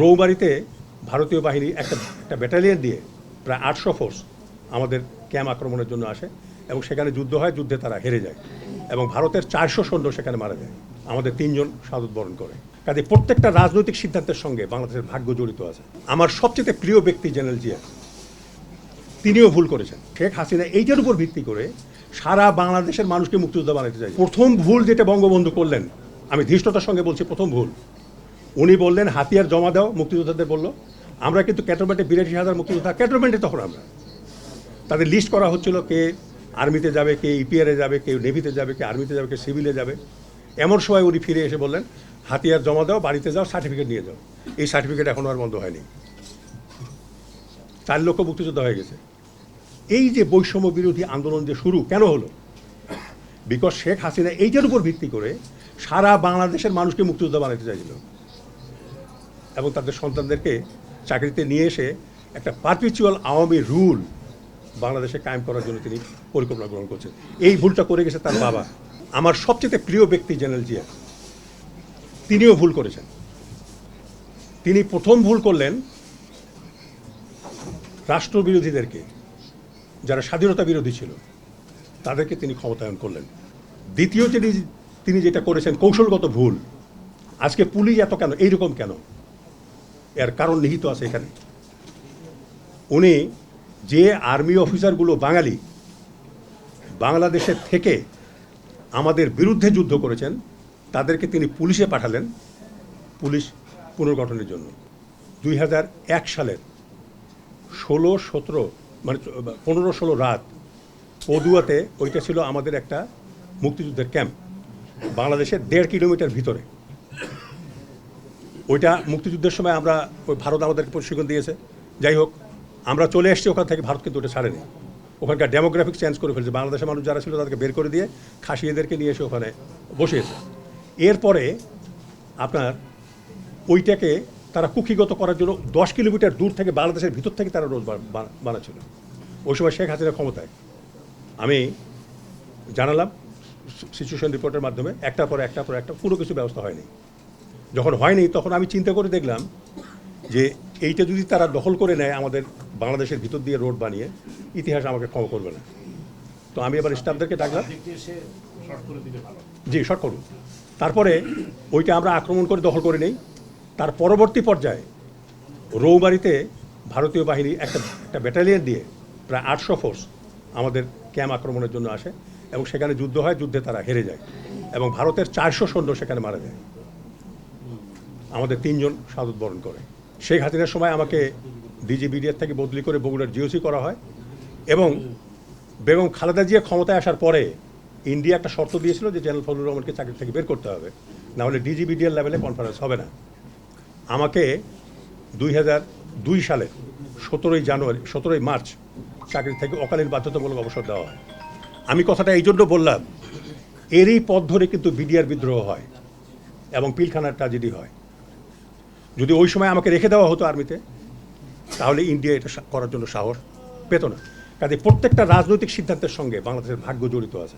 রৌবাড়িতে ভারতীয় বাহিনী একটা একটা ব্যাটালিয়ন দিয়ে প্রায় আটশো ফোর্স আমাদের ক্যাম্প আক্রমণের জন্য আসে এবং সেখানে যুদ্ধ হয়, যুদ্ধে তারা হেরে যায় এবং ভারতের চারশো সৈন্য সেখানে মারা যায়। আমাদের তিনজন শাহাদত বরণ করে। কাজে প্রত্যেকটা রাজনৈতিক সিদ্ধান্তের সঙ্গে বাংলাদেশের ভাগ্য জড়িত আছে। আমার সবচেয়ে প্রিয় ব্যক্তি জেনারেল জিয়া তিনিও ভুল করেছেন। শেখ হাসিনা এইটার উপর ভিত্তি করে সারা বাংলাদেশের মানুষকে মুক্তিযোদ্ধা বানাতে চাই প্রথম ভুল যেটা বঙ্গবন্ধু করলেন, আমি ধৃষ্টতার সঙ্গে বলছি প্রথম ভুল। উনি বললেন, হাতিয়ার জমা দাও, মুক্তিযোদ্ধাদের বলল। আমরা কিন্তু ক্যান্টনমেন্টে বিরাশি হাজার মুক্তিযোদ্ধা, ক্যান্টনমেন্টে তখন আমরা। তাদের লিস্ট করা হচ্ছিল কে আর্মিতে যাবে, কে ইপিআরে যাবে কেউ নেভিতে যাবে, কে আর্মিতে যাবে, কে সিভিলে যাবে। এমন সময় উনি ফিরে এসে বললেন, হাতিয়ার জমা দাও, বাড়িতে যাও সার্টিফিকেট নিয়ে যাও। এই সার্টিফিকেট এখনও আর বন্ধ হয়নি। চার লক্ষ মুক্তিযোদ্ধা হয়ে গেছে। এই যে বৈষম্য বিরোধী আন্দোলন যে শুরু, কেন হলো? বিকজ শেখ হাসিনা এইটার উপর ভিত্তি করে সারা বাংলাদেশের মানুষকে মুক্তিযোদ্ধা বানাতে চাইছিল। এবং তাদের সন্তানদেরকে চাকরিতে নিয়ে এসে একটা পারপিচুয়াল আওয়ামী রুল বাংলাদেশে কায়েম করার জন্য তিনি পরিকল্পনা গ্রহণ করছেন। এই ভুলটা করে গেছে তার বাবা। আমার সবচেয়ে প্রিয় ব্যক্তি জেনারেল জিয়া। তিনিও ভুল করেছেন। তিনি প্রথম ভুল করলেন রাষ্ট্রবিরোধীদেরকে, যারা স্বাধীনতা বিরোধী ছিল, তাদেরকে তিনি ক্ষমতায়ন করলেন। দ্বিতীয় তিনি তিনি যেটা করেছেন, কৌশলগত ভুল। আজকে পুলিশ এত কেন, এইরকম কেন? এর কারণ নিহিত আছে এখানে। উনি যে আর্মি অফিসারগুলো বাঙালি, বাংলাদেশের থেকে আমাদের বিরুদ্ধে যুদ্ধ করেছেন, তাদেরকে তিনি পুলিশে পাঠালেন, পুলিশ পুনর্গঠনের জন্য। দুই হাজার এক সালের ষোলো, সতেরো মানে পনেরো, ষোলো রাত পদুয়াতে ওইটা ছিল আমাদের একটা মুক্তিযুদ্ধের ক্যাম্প, বাংলাদেশের দেড় কিলোমিটার ভিতরে। ওইটা মুক্তিযুদ্ধের সময় আমরা ওই ভারত আমাদেরকে প্রশিক্ষণ দিয়েছে। যাই হোক, আমরা চলে এসেছি ওখান থেকে, ভারত কিন্তু ওটা ছাড়েনি। ওখানকার ডেমোগ্রাফিক চেঞ্জ করে ফেলছে। বাংলাদেশের মানুষ যারা ছিল তাদেরকে বের করে দিয়ে খাসিয়েদেরকে নিয়ে এসে ওখানে বসিয়েছে। এরপরে আপনার ওইটাকে তারা কুক্ষিগত করার জন্য দশ কিলোমিটার দূর থেকে বাংলাদেশের ভিতর থেকে তারা রোজ বানাচ্ছিল। ওই সময় শেখ হাসিনা ক্ষমতায়। আমি জানালাম সিচুয়েশন রিপোর্টের মাধ্যমে। একটার পর একটা পর একটা পুরো কিছু ব্যবস্থা হয়নি। যখন হয়নি, তখন আমি চিন্তা করে দেখলাম যে এইটা যদি তারা দখল করে নেয় আমাদের বাংলাদেশের ভিতর দিয়ে রোড বানিয়ে, ইতিহাস আমাকে ক্ষমা করবে না। তো আমি এবার স্টাফদেরকে ডাকলাম। জি, শর্ট করুন। তারপরে ওইটা আমরা আক্রমণ করে দখল করে নেই। তার পরবর্তী পর্যায়ে রৌবাড়িতে ভারতীয় বাহিনী একটা একটা ব্যাটালিয়ন দিয়ে প্রায় আটশো ফোর্স আমাদের ক্যাম্প আক্রমণের জন্য আসে এবং সেখানে যুদ্ধ হয়, যুদ্ধে তারা হেরে যায় এবং ভারতের চারশো সৈন্য সেখানে মারা যায়। আমাদের তিনজন শাহাদত বরণ করে। শেখ হাসিনার সময় আমাকে ডিজিবিডিআর থেকে বদলি করে বগুড়ার জিওসি করা হয় এবং বেগম খালেদা জিয়া ক্ষমতায় আসার পরে ইন্ডিয়া একটা শর্ত দিয়েছিল যে জেনারেল ফজলুর রহমানকে চাকরি থেকে বের করতে হবে। না হলে ডিজিবিডিএর লেভেলে কনফারেন্স হবে না। আমাকে দুই হাজার দুই সালে সতেরোই জানুয়ারি, সতেরোই মার্চ চাকরি থেকে অকালীন বাধ্যতামূলক অবসর দেওয়া হয়। আমি কথাটা এই জন্য বললাম, এরই পথ ধরে কিন্তু বিডিআর বিদ্রোহ হয় এবং পিলখানার ট্রাজেডি হয়। যদি ওই সময় আমাকে রেখে দেওয়া হতো আর্মিতে, তাহলে ইন্ডিয়া এটা করার জন্য সাহস পেত না। কাজে প্রত্যেকটা রাজনৈতিক সিদ্ধান্তের সঙ্গে বাংলাদেশের ভাগ্য জড়িত আছে।